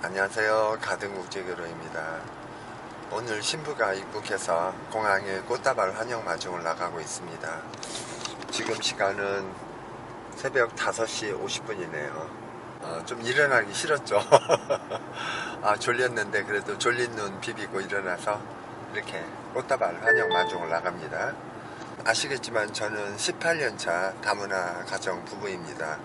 안녕하세요. 가등국제교로입니다. 오늘 신부가 입국해서 공항에 꽃다발 환영 마중을 나가고 있습니다. 지금 시간은 새벽 5시 50분이네요. 좀 일어나기 싫었죠. 아, 졸렸는데 그래도 졸린 눈 비비고 일어나서 이렇게 꽃다발 환영 마중을 나갑니다. 아시겠지만 저는 18년차 다문화 가정 부부입니다.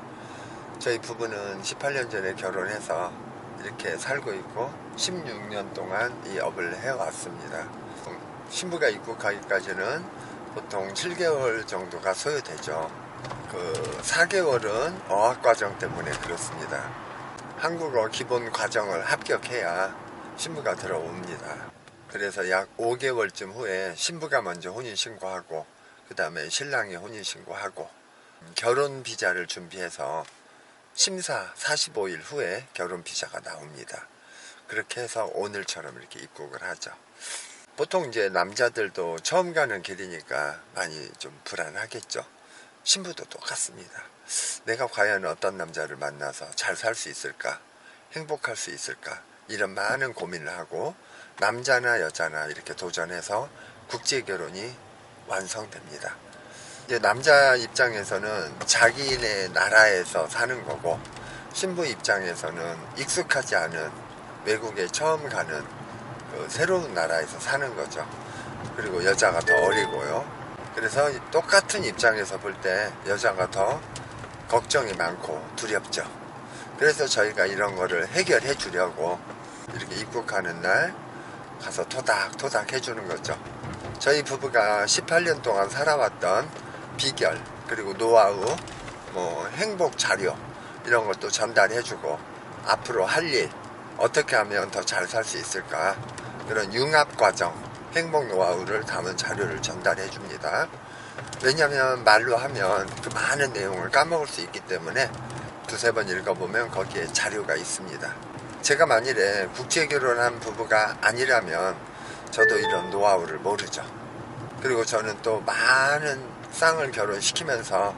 저희 부부는 18년 전에 결혼해서 이렇게 살고 있고 16년 동안 이 업을 해왔습니다. 신부가 입국하기까지는 보통 7개월 정도가 소요되죠. 그 4개월은 어학 과정 때문에 그렇습니다. 한국어 기본 과정을 합격해야 신부가 들어옵니다. 그래서 약 5개월쯤 후에 신부가 먼저 혼인 신고하고 그 다음에 신랑이 혼인 신고하고 결혼 비자를 준비해서 심사 45일 후에 결혼 비자가 나옵니다. 그렇게 해서 오늘처럼 이렇게 입국을 하죠. 보통 이제 남자들도 처음 가는 길이니까 많이 좀 불안하겠죠. 신부도 똑같습니다. 내가 과연 어떤 남자를 만나서 잘 살 수 있을까? 행복할 수 있을까? 이런 많은 고민을 하고 남자나 여자나 이렇게 도전해서 국제 결혼이 완성됩니다. 이제 남자 입장에서는 자기네 나라에서 사는 거고 신부 입장에서는 익숙하지 않은 외국에 처음 가는 그 새로운 나라에서 사는 거죠. 그리고 여자가 더 어리고요. 그래서 똑같은 입장에서 볼 때 여자가 더 걱정이 많고 두렵죠. 그래서 저희가 이런 거를 해결해 주려고 이렇게 입국하는 날 가서 토닥토닥 해주는 거죠. 저희 부부가 18년 동안 살아왔던 비결 그리고 노하우 뭐 행복 자료 이런 것도 전달해주고 앞으로 할 일 어떻게 하면 더 잘 살 수 있을까? 그런 융합 과정 행복 노하우를 담은 자료를 전달해 줍니다. 왜냐하면 말로 하면 그 많은 내용을 까먹을 수 있기 때문에 두세 번 읽어보면 거기에 자료가 있습니다. 제가 만일에 국제 결혼한 부부가 아니라면 저도 이런 노하우를 모르죠. 그리고 저는 또 많은 쌍을 결혼시키면서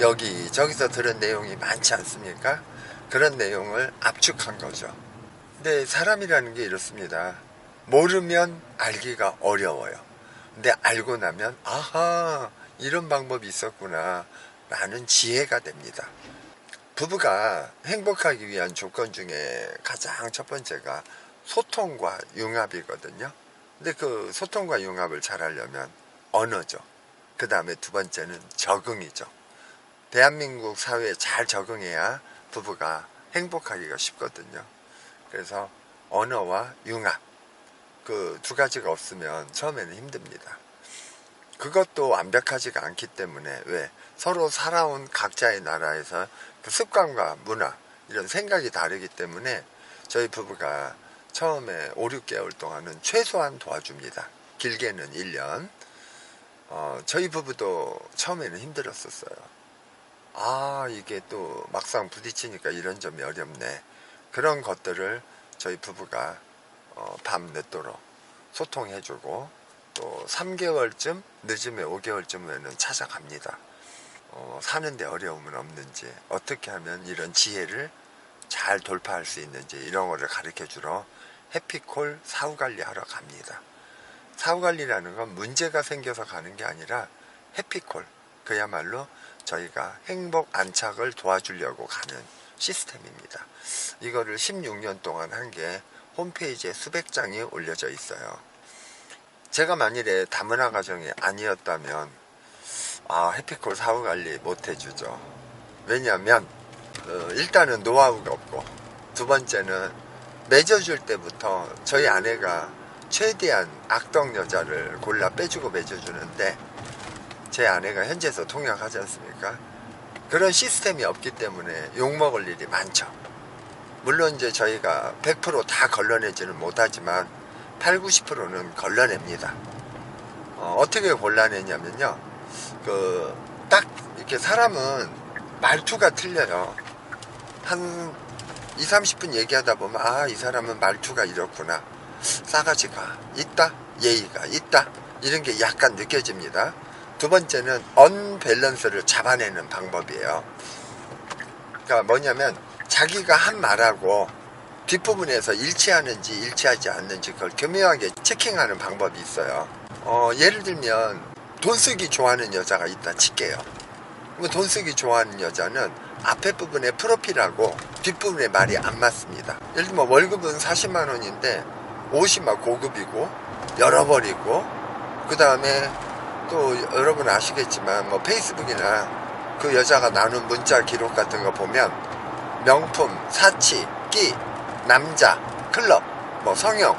여기 저기서 들은 내용이 많지 않습니까? 그런 내용을 압축한 거죠. 근데 사람이라는 게 이렇습니다. 모르면 알기가 어려워요. 근데 알고 나면 아하 이런 방법이 있었구나 라는 지혜가 됩니다. 부부가 행복하기 위한 조건 중에 가장 첫 번째가 소통과 융합이거든요. 근데 그 소통과 융합을 잘 하려면 언어죠. 그 다음에 두 번째는 적응이죠. 대한민국 사회에 잘 적응해야 부부가 행복하기가 쉽거든요. 그래서 언어와 융합 그 두 가지가 없으면 처음에는 힘듭니다. 그것도 완벽하지가 않기 때문에 왜 서로 살아온 각자의 나라에서 그 습관과 문화 이런 생각이 다르기 때문에 저희 부부가 처음에 5, 6개월 동안은 최소한 도와줍니다. 길게는 1년. 어, 저희 부부도 처음에는 힘들었었어요. 아, 이게 또 막상 부딪히니까 이런 점이 어렵네. 그런 것들을 저희 부부가 어, 밤 늦도록 소통해주고 또 3개월쯤, 늦으면 5개월쯤에는 찾아갑니다. 어, 사는데 어려움은 없는지, 어떻게 하면 이런 지혜를 잘 돌파할 수 있는지 이런 거를 가르쳐 주러 해피콜 사후 관리하러 갑니다. 사후 관리라는 건 문제가 생겨서 가는 게 아니라 해피콜 그야말로 저희가 행복 안착을 도와주려고 가는 시스템입니다. 이거를 16년 동안 한 게 홈페이지에 수백 장이 올려져 있어요. 제가 만일에 다문화 가정이 아니었다면 아 해피콜 사후 관리 못 해주죠. 왜냐하면 어, 일단은 노하우가 없고 두 번째는 맺어줄 때부터 저희 아내가 최대한 악덕 여자를 골라 빼주고 맺어주는데 제 아내가 현지에서 통역하지 않습니까? 그런 시스템이 없기 때문에 욕먹을 일이 많죠. 물론 이제 저희가 100%다 걸러내지는 못하지만 8, 90%는 걸러냅니다. 어, 떻게 골라내냐면요. 그, 딱, 이렇게 사람은 말투가 틀려요. 한 2, 30분 얘기하다 보면, 아, 이 사람은 말투가 이렇구나. 싸가지가 있다, 예의가 있다, 이런 게 약간 느껴집니다. 두 번째는 언밸런스를 잡아내는 방법이에요. 그러니까 뭐냐면 자기가 한 말하고 뒷부분에서 일치하는지 일치하지 않는지 그걸 교묘하게 체킹하는 방법이 있어요. 어, 예를 들면 돈 쓰기 좋아하는 여자가 있다 칠게요. 돈 쓰기 좋아하는 여자는 앞에 부분에 프로필하고 뒷부분에 말이 안 맞습니다. 예를 들면 월급은 40만 원인데 옷이 막 고급이고 열어버리고 그 다음에 또 여러분 아시겠지만 뭐 페이스북이나 그 여자가 나눈 문자 기록 같은 거 보면 명품, 사치, 끼, 남자, 클럽, 뭐 성형,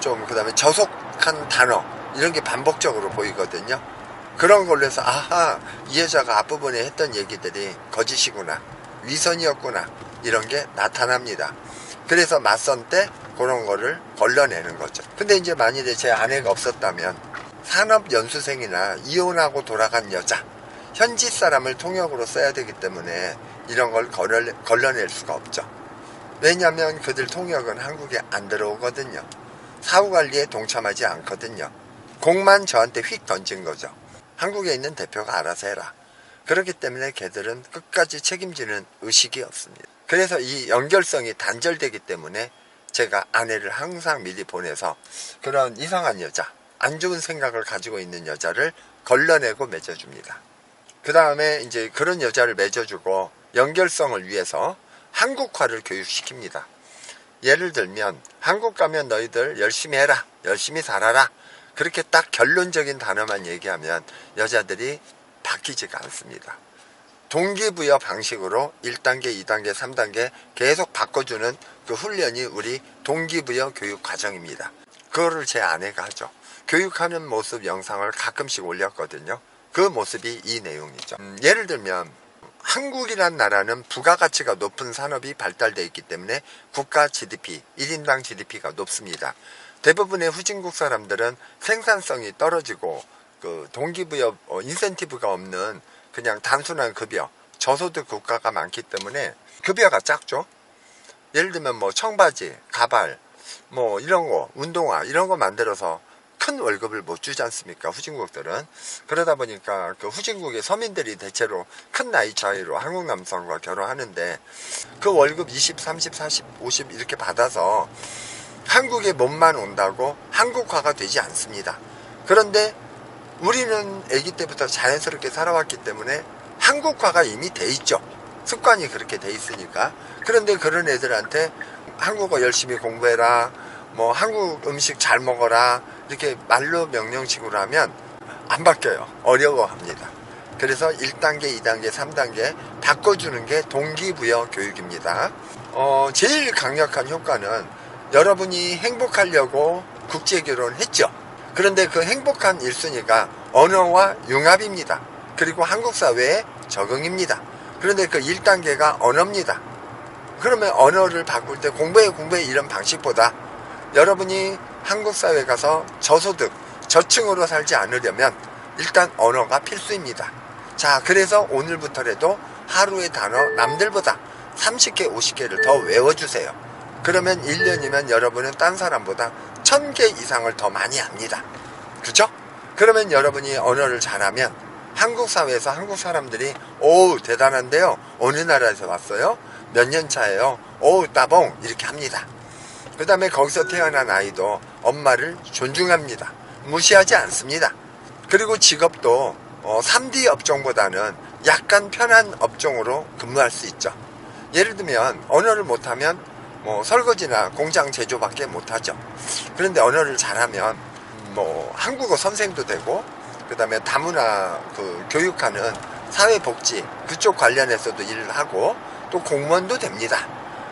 좀 그 다음에 저속한 단어 이런 게 반복적으로 보이거든요. 그런 걸로 해서 아하 이 여자가 앞부분에 했던 얘기들이 거짓이구나 위선이었구나 이런 게 나타납니다. 그래서 맞선 때 그런 거를 걸러내는 거죠. 근데 이제 만일에 제 아내가 없었다면 산업연수생이나 이혼하고 돌아간 여자 현지 사람을 통역으로 써야 되기 때문에 이런 걸 걸러, 걸러낼 수가 없죠. 왜냐하면 그들 통역은 한국에 안 들어오거든요. 사후 관리에 동참하지 않거든요. 공만 저한테 휙 던진 거죠. 한국에 있는 대표가 알아서 해라. 그렇기 때문에 걔들은 끝까지 책임지는 의식이 없습니다. 그래서 이 연결성이 단절되기 때문에 제가 아내를 항상 미리 보내서 그런 이상한 여자, 안 좋은 생각을 가지고 있는 여자를 걸러내고 맺어줍니다. 그 다음에 이제 그런 여자를 맺어주고 연결성을 위해서 한국화를 교육시킵니다. 예를 들면 한국 가면 너희들 열심히 해라, 열심히 살아라. 그렇게 딱 결론적인 단어만 얘기하면 여자들이 바뀌지가 않습니다. 동기부여 방식으로 1단계, 2단계, 3단계 계속 바꿔주는 그 훈련이 우리 동기부여 교육 과정입니다. 그거를 제 아내가 하죠. 교육하는 모습 영상을 가끔씩 올렸거든요. 그 모습이 이 내용이죠. 음, 예를 들면 한국이란 나라는 부가가치가 높은 산업이 발달되어 있기 때문에 국가 GDP, 1인당 GDP가 높습니다. 대부분의 후진국 사람들은 생산성이 떨어지고 그 동기부여 어, 인센티브가 없는 그냥 단순한 급여, 저소득 국가가 많기 때문에 급여가 작죠. 예를 들면 뭐 청바지, 가발, 뭐 이런 거, 운동화 이런 거 만들어서 큰 월급을 못 주지 않습니까? 후진국들은. 그러다 보니까 그 후진국의 서민들이 대체로 큰 나이 차이로 한국 남성과 결혼하는데 그 월급 20, 30, 40, 50 이렇게 받아서 한국에 몸만 온다고 한국화가 되지 않습니다. 그런데 우리는 아기 때부터 자연스럽게 살아왔기 때문에 한국화가 이미 돼 있죠. 습관이 그렇게 돼 있으니까. 그런데 그런 애들한테 한국어 열심히 공부해라. 뭐 한국 음식 잘 먹어라. 이렇게 말로 명령식으로 하면 안 바뀌어요. 어려워합니다. 그래서 1단계, 2단계, 3단계 바꿔주는 게 동기부여 교육입니다. 어, 제일 강력한 효과는 여러분이 행복하려고 국제 결혼 했죠. 그런데 그 행복한 1순위가 언어와 융합입니다. 그리고 한국 사회의 적응입니다. 그런데 그 1단계가 언어입니다. 그러면 언어를 바꿀 때 공부해 공부해 이런 방식보다 여러분이 한국 사회 가서 저소득, 저층으로 살지 않으려면 일단 언어가 필수입니다. 자, 그래서 오늘부터라도 하루의 단어 남들보다 30개, 50개를 더 외워주세요. 그러면 1년이면 여러분은 딴 사람보다 1000개 이상을 더 많이 합니다. 그렇죠? 그러면 여러분이 언어를 잘하면 한국 사회에서 한국 사람들이 오 대단한데요. 어느 나라에서 왔어요? 몇 년 차예요? 오 따봉 이렇게 합니다. 그 다음에 거기서 태어난 아이도 엄마를 존중합니다. 무시하지 않습니다. 그리고 직업도 어, 3D 업종보다는 약간 편한 업종으로 근무할 수 있죠. 예를 들면 언어를 못하면 뭐 설거지나 공장 제조밖에 못하죠. 그런데 언어를 잘하면 뭐 한국어 선생도 되고 그 다음에 다문화 그 교육하는 사회복지 그쪽 관련해서도 일을 하고 또 공무원도 됩니다.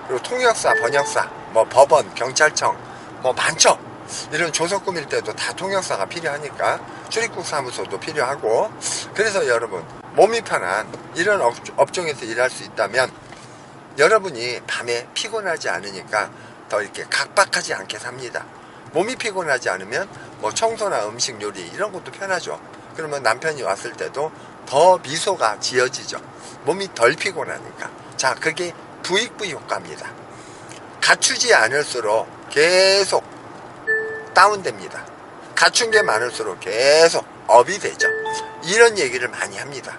그리고 통역사, 번역사, 뭐 법원, 경찰청 뭐 많죠. 이런 꾸밀 때도 다 통역사가 필요하니까 출입국 사무소도 필요하고 그래서 여러분 몸이 편한 이런 업, 업종에서 일할 수 있다면 여러분이 밤에 피곤하지 않으니까 더 이렇게 각박하지 않게 삽니다. 몸이 피곤하지 않으면 뭐 청소나 음식 요리 이런 것도 편하죠. 그러면 남편이 왔을 때도 더 미소가 지어지죠. 몸이 덜 피곤하니까. 자, 그게 부익부 효과입니다. 갖추지 않을수록 계속 다운됩니다. 갖춘 게 많을수록 계속 업이 되죠. 이런 얘기를 많이 합니다.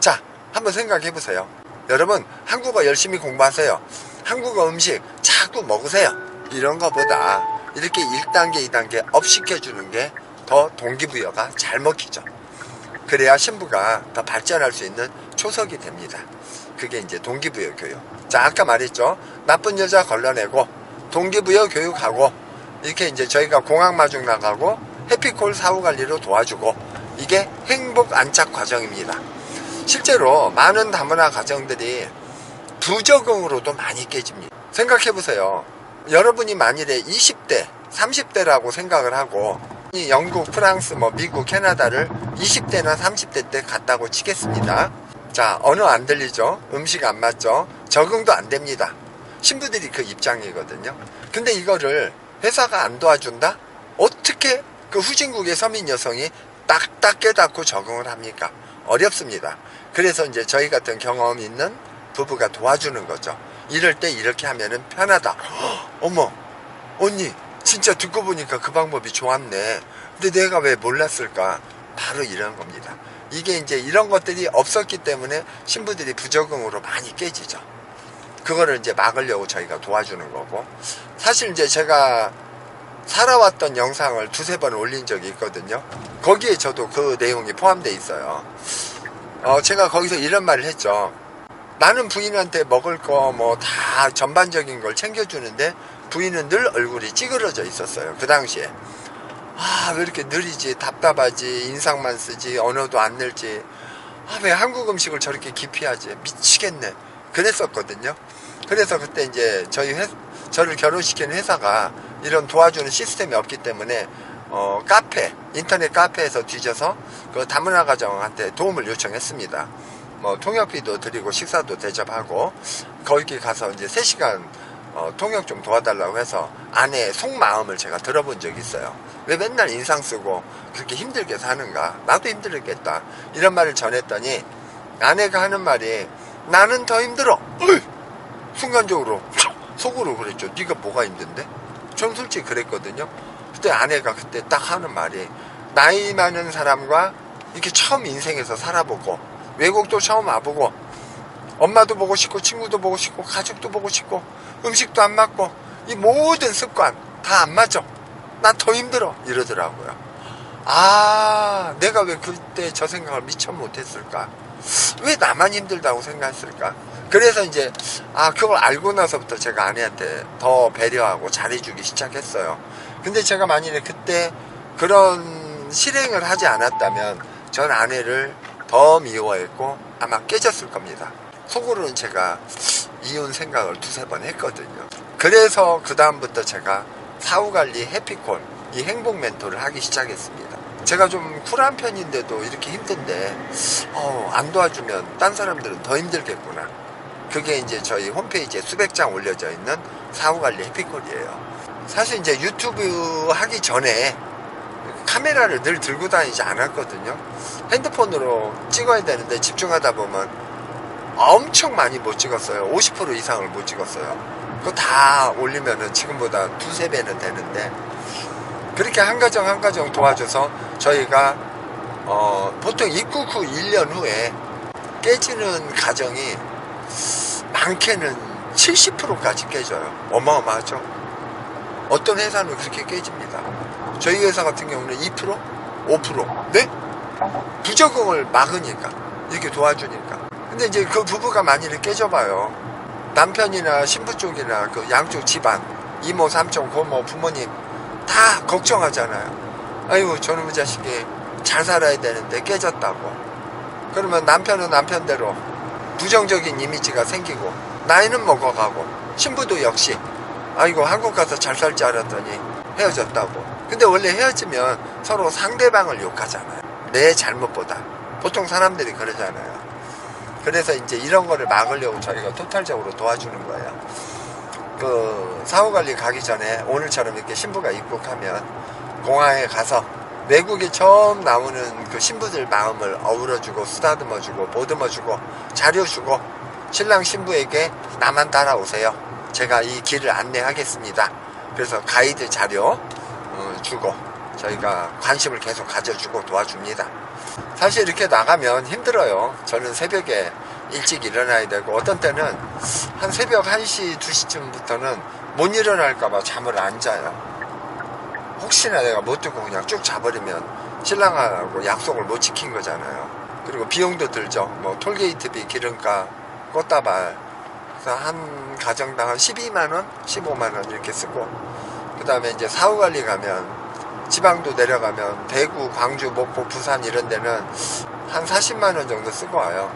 자, 한번 생각해 보세요. 여러분, 한국어 열심히 공부하세요. 한국어 음식 자꾸 먹으세요. 이런 거보다 이렇게 1단계, 2단계 업 시켜주는 게 더 동기부여가 잘 먹히죠. 그래야 신부가 더 발전할 수 있는 초석이 됩니다. 그게 이제 동기부여 교육. 자, 아까 말했죠. 나쁜 여자 걸러내고 동기부여 교육하고 이렇게 이제 저희가 공항 마중 나가고 해피콜 사후 관리로 도와주고 이게 행복 안착 과정입니다. 실제로 많은 다문화 가정들이 부적응으로도 많이 깨집니다. 생각해 보세요. 여러분이 만일에 20대, 30대라고 생각을 하고 이 영국, 프랑스, 뭐 미국, 캐나다를 20대나 30대 때 갔다고 치겠습니다. 자, 언어 안 들리죠? 음식 안 맞죠? 적응도 안 됩니다. 신부들이 그 입장이거든요. 근데 이거를 회사가 안 도와준다? 어떻게 그 후진국의 서민 여성이 딱딱 깨닫고 적응을 합니까? 어렵습니다. 그래서 이제 저희 같은 경험 있는 부부가 도와주는 거죠. 이럴 때 이렇게 하면은 편하다. 헉, 어머, 언니, 진짜 듣고 보니까 그 방법이 좋았네. 근데 내가 왜 몰랐을까? 바로 이런 겁니다. 이게 이제 이런 것들이 없었기 때문에 신부들이 부적응으로 많이 깨지죠. 그거를 이제 막으려고 저희가 도와주는 거고. 사실 이제 제가 살아왔던 영상을 두세 번 올린 적이 있거든요. 거기에 저도 그 내용이 포함되어 있어요. 어, 제가 거기서 이런 말을 했죠. 나는 부인한테 먹을 거 뭐 다 전반적인 걸 챙겨주는데 부인은 늘 얼굴이 찌그러져 있었어요. 그 당시에. 아, 왜 이렇게 느리지? 답답하지? 인상만 쓰지? 언어도 안 늘지? 아, 왜 한국 음식을 저렇게 기피하지? 미치겠네. 그랬었거든요. 그래서 그때 이제 저희 회, 저를 결혼시킨 회사가 이런 도와주는 시스템이 없기 때문에 어, 카페, 인터넷 카페에서 뒤져서 그 다문화 가정한테 도움을 요청했습니다. 뭐 통역비도 드리고 식사도 대접하고 거기 가서 이제 3시간 어, 통역 좀 도와달라고 해서 아내의 속마음을 제가 들어본 적이 있어요. 왜 맨날 인상 쓰고 그렇게 힘들게 사는가? 나도 힘들겠다. 이런 말을 전했더니 아내가 하는 말이 나는 더 힘들어. 으이! 순간적으로 속으로 그랬죠. 네가 뭐가 힘든데? 전 솔직히 그랬거든요. 그때 아내가 그때 딱 하는 말이 나이 많은 사람과 이렇게 처음 인생에서 살아보고 외국도 처음 와보고 엄마도 보고 싶고 친구도 보고 싶고 가족도 보고 싶고 음식도 안 맞고 이 모든 습관 다 안 맞아. 난더 힘들어 이러더라고요. 아 내가 왜 그때 저 생각을 미처 못했을까? 왜 나만 힘들다고 생각했을까? 그래서 이제 아 그걸 알고 나서부터 제가 아내한테 더 배려하고 잘해주기 시작했어요. 근데 제가 만일에 그때 그런 실행을 하지 않았다면 전 아내를 더 미워했고 아마 깨졌을 겁니다. 속으로는 제가 이혼 생각을 두세 번 했거든요. 그래서 그 다음부터 제가 사후관리 해피콜 이 행복 멘토를 하기 시작했습니다. 제가 좀 쿨한 편인데도 이렇게 힘든데 어, 안 도와주면 딴 사람들은 더 힘들겠구나. 그게 이제 저희 홈페이지에 수백 장 올려져 있는 사후관리 해피콜이에요. 사실 이제 유튜브 하기 전에 카메라를 늘 들고 다니지 않았거든요. 핸드폰으로 찍어야 되는데 집중하다 보면 엄청 많이 못 찍었어요. 50% 이상을 못 찍었어요. 그거 다 올리면은 지금보다 두세 배는 되는데 그렇게 한 가정 한 가정 도와줘서 저희가 어, 보통 입국 후 1년 후에 깨지는 가정이 많게는 70%까지 깨져요. 어마어마하죠. 어떤 회사는 그렇게 깨집니다. 저희 회사 같은 경우는 2%? 5%? 네? 부적응을 막으니까. 이렇게 도와주니까. 근데 이제 그 부부가 만일에 깨져봐요. 남편이나 신부 쪽이나 그 양쪽 집안, 이모, 삼촌, 고모, 부모님 다 걱정하잖아요. 아이고, 저놈의 자식이 잘 살아야 되는데 깨졌다고. 그러면 남편은 남편대로 부정적인 이미지가 생기고, 나이는 먹어가고, 신부도 역시, 아이고, 한국 가서 잘 살 줄 알았더니 헤어졌다고. 근데 원래 헤어지면 서로 상대방을 욕하잖아요. 내 잘못보다. 보통 사람들이 그러잖아요. 그래서 이제 이런 거를 막으려고 저희가 토탈적으로 도와주는 거예요. 그 사후관리 가기 전에 오늘처럼 이렇게 신부가 입국하면 공항에 가서 외국에 처음 나오는 그 신부들 마음을 어우러주고 쓰다듬어주고 보듬어주고 자료주고 신랑 신부에게 나만 따라오세요. 제가 이 길을 안내하겠습니다. 그래서 가이드 자료 어, 주고 저희가 관심을 계속 가져주고 도와줍니다. 사실 이렇게 나가면 힘들어요. 저는 새벽에 일찍 일어나야 되고 어떤 때는 한 새벽 1시, 2시쯤부터는 못 일어날까봐 잠을 안 자요. 혹시나 내가 못 듣고 그냥 쭉 자버리면 신랑하고 약속을 못 지킨 거잖아요. 그리고 비용도 들죠. 뭐 톨게이트비, 기름값, 꽃다발. 그래서 한 가정당 한 12만원, 15만원 이렇게 쓰고 그 다음에 이제 사후관리 가면 지방도 내려가면 대구, 광주, 목포, 부산 이런 데는 한 40만원 정도 쓰고 와요.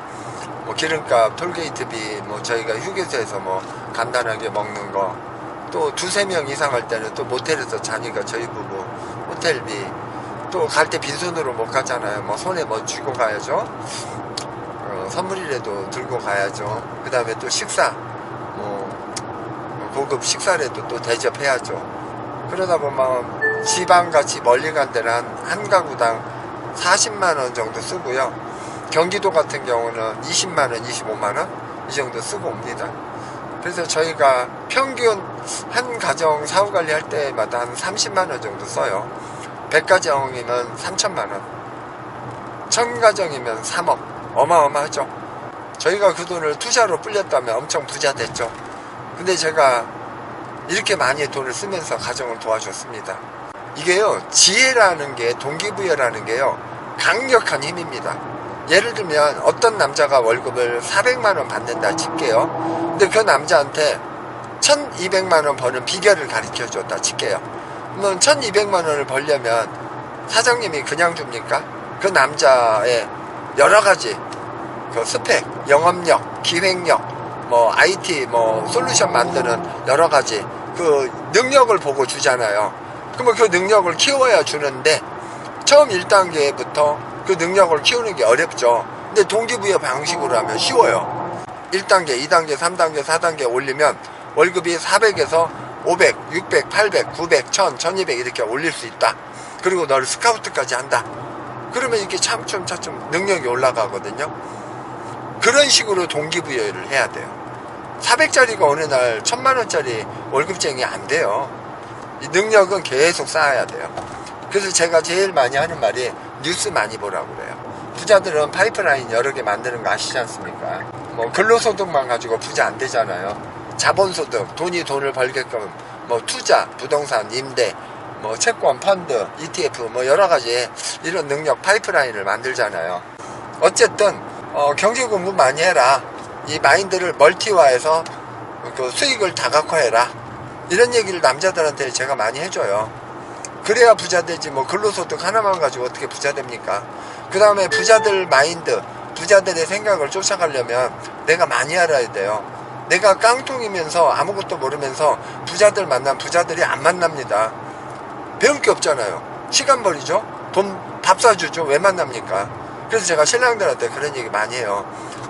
뭐 기름값, 톨게이트비, 뭐 저희가 휴게소에서 뭐 간단하게 먹는 거, 또 두세 명 이상 할 때는 또 모텔에서 자니까 저희 부부 호텔비, 또 갈 때 빈손으로 못 가잖아요. 뭐 손에 뭐 쥐고 가야죠. 어, 선물이라도 들고 가야죠. 그 다음에 또 식사, 뭐 고급 식사라도 또 대접해야죠. 그러다 보면 지방같이 멀리 간 데는 한, 한 가구당 40만원 정도 쓰고요. 경기도 같은 경우는 20만원, 25만원 이 정도 쓰고 옵니다. 그래서 저희가 평균 한 가정 사후 관리할 때마다 한 30만 원 정도 써요. 100가정이면 3천만 원. 1000가정이면 3억. 어마어마하죠. 저희가 그 돈을 투자로 불렸다면 엄청 부자 됐죠. 근데 제가 이렇게 많이 돈을 쓰면서 가정을 도와줬습니다. 이게요, 지혜라는 게, 동기부여라는 게요, 강력한 힘입니다. 예를 들면 어떤 남자가 월급을 400만 원 받는다 칠게요. 근데 그 남자한테 1200만 원 버는 비결을 가르쳐 줬다 칠게요. 그러면 1200만 원을 벌려면 사장님이 그냥 줍니까? 그 남자의 여러 가지 그 스펙, 영업력, 기획력, 뭐 IT, 뭐 솔루션 만드는 여러 가지 그 능력을 보고 주잖아요. 그러면 그 능력을 키워야 주는데 처음 1단계부터 그 능력을 키우는 게 어렵죠. 근데 동기부여 방식으로 하면 쉬워요. 1단계, 2단계, 3단계, 4단계 올리면 월급이 400에서 500, 600, 800, 900, 1000, 1200 이렇게 올릴 수 있다. 그리고 너를 스카우트까지 한다. 그러면 이렇게 차츰 차츰 능력이 올라가거든요. 그런 식으로 동기부여를 해야 돼요. 400짜리가 어느 날 1000만원짜리 월급쟁이 안 돼요. 이 능력은 계속 쌓아야 돼요. 그래서 제가 제일 많이 하는 말이 뉴스 많이 보라고 그래요. 부자들은 파이프라인 여러 개 만드는 거 아시지 않습니까? 뭐 근로소득만 가지고 부자 안 되잖아요. 자본소득, 돈이 돈을 벌게끔 뭐 투자, 부동산, 임대, 뭐 채권, 펀드, ETF 뭐 여러 가지 이런 능력 파이프라인을 만들잖아요. 어쨌든 어, 경제 공부 많이 해라. 이 마인드를 멀티화해서 그 수익을 다각화해라. 이런 얘기를 남자들한테 제가 많이 해줘요. 그래야 부자 되지 뭐 근로소득 하나만 가지고 어떻게 부자 됩니까? 그 다음에 부자들 마인드, 부자들의 생각을 쫓아가려면 내가 많이 알아야 돼요. 내가 깡통이면서 아무것도 모르면서 부자들 만난 부자들이 안 만납니다. 배울 게 없잖아요. 시간 버리죠? 돈 밥 사주죠? 왜 만납니까? 그래서 제가 신랑들한테 그런 얘기 많이 해요.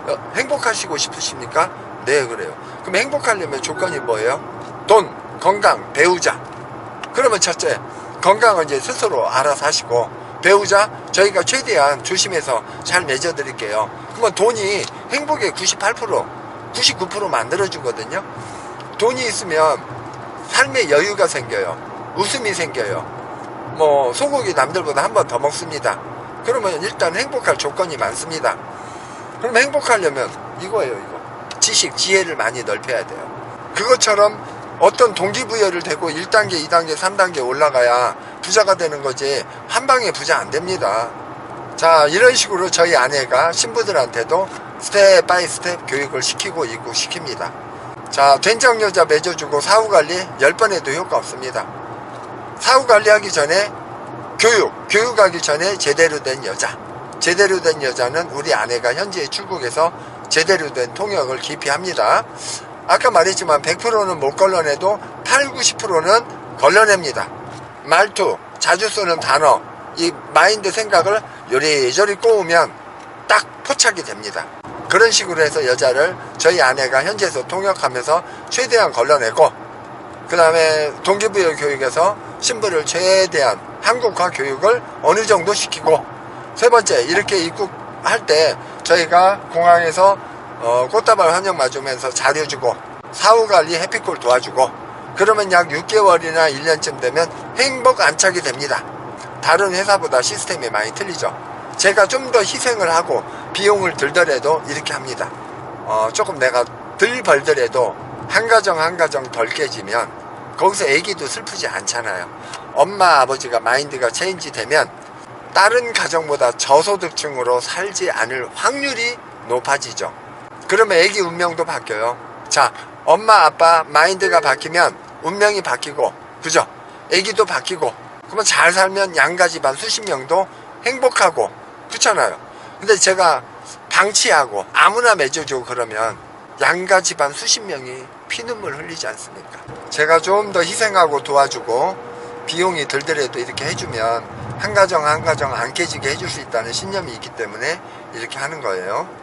어, 행복하시고 싶으십니까? 네, 그래요. 그럼 행복하려면 조건이 뭐예요? 돈, 건강, 배우자. 그러면 첫째, 건강은 이제 스스로 알아서 하시고, 배우자, 저희가 최대한 조심해서 잘 맺어드릴게요. 그러면 돈이 행복의 98%, 99% 만들어주거든요. 돈이 있으면 삶의 여유가 생겨요. 웃음이 생겨요. 뭐, 소고기 남들보다 한 번 더 먹습니다. 그러면 일단 행복할 조건이 많습니다. 그럼 행복하려면 이거예요, 이거. 지식, 지혜를 많이 넓혀야 돼요. 그것처럼 어떤 동기부여를 대고 1단계, 2단계, 3단계 올라가야 부자가 되는 거지 한 방에 부자 안 됩니다. 자, 이런 식으로 저희 아내가 신부들한테도 스텝 바이 스텝 교육을 시키고 있고 시킵니다. 자, 된장 여자 맺어주고 사후 관리 10번 해도 효과 없습니다. 사후 관리하기 전에 교육, 교육하기 전에 제대로 된 여자. 제대로 된 여자는 우리 아내가 현재 출국해서 제대로 된 통역을 깊이 합니다. 아까 말했지만 100%는 못 걸러내도 8, 90%는 걸러냅니다. 말투, 자주 쓰는 단어, 이 마인드 생각을 요리조리 꼬우면 딱 포착이 됩니다. 그런 식으로 해서 여자를 저희 아내가 현지에서 통역하면서 최대한 걸러내고 그 다음에 동기부여 교육에서 신부를 최대한 한국화 교육을 어느 정도 시키고 세 번째 이렇게 입국할 때 저희가 공항에서 어, 꽃다발 환영 맞으면서 자료 주고 사후 관리 해피콜 도와주고 그러면 약 6개월이나 1년쯤 되면 행복 안착이 됩니다. 다른 회사보다 시스템이 많이 틀리죠. 제가 좀 더 희생을 하고 비용을 들더라도 이렇게 합니다. 어, 조금 내가 덜 벌더라도 한 가정 한 가정 덜 깨지면 거기서 애기도 슬프지 않잖아요. 엄마 아버지가 마인드가 체인지 되면 다른 가정보다 저소득층으로 살지 않을 확률이 높아지죠. 그러면 애기 운명도 바뀌어요. 자, 엄마 아빠 마인드가 바뀌면 운명이 바뀌고, 그죠? 애기도 바뀌고, 그러면 잘 살면 양가 집안 수십 명도 행복하고, 그렇잖아요. 근데 제가 방치하고 아무나 맺어주고 그러면 양가 집안 수십 명이 피눈물 흘리지 않습니까? 제가 좀 더 희생하고 도와주고 비용이 들더라도 이렇게 해주면 한 가정 한 가정 안 깨지게 해줄 수 있다는 신념이 있기 때문에 이렇게 하는 거예요.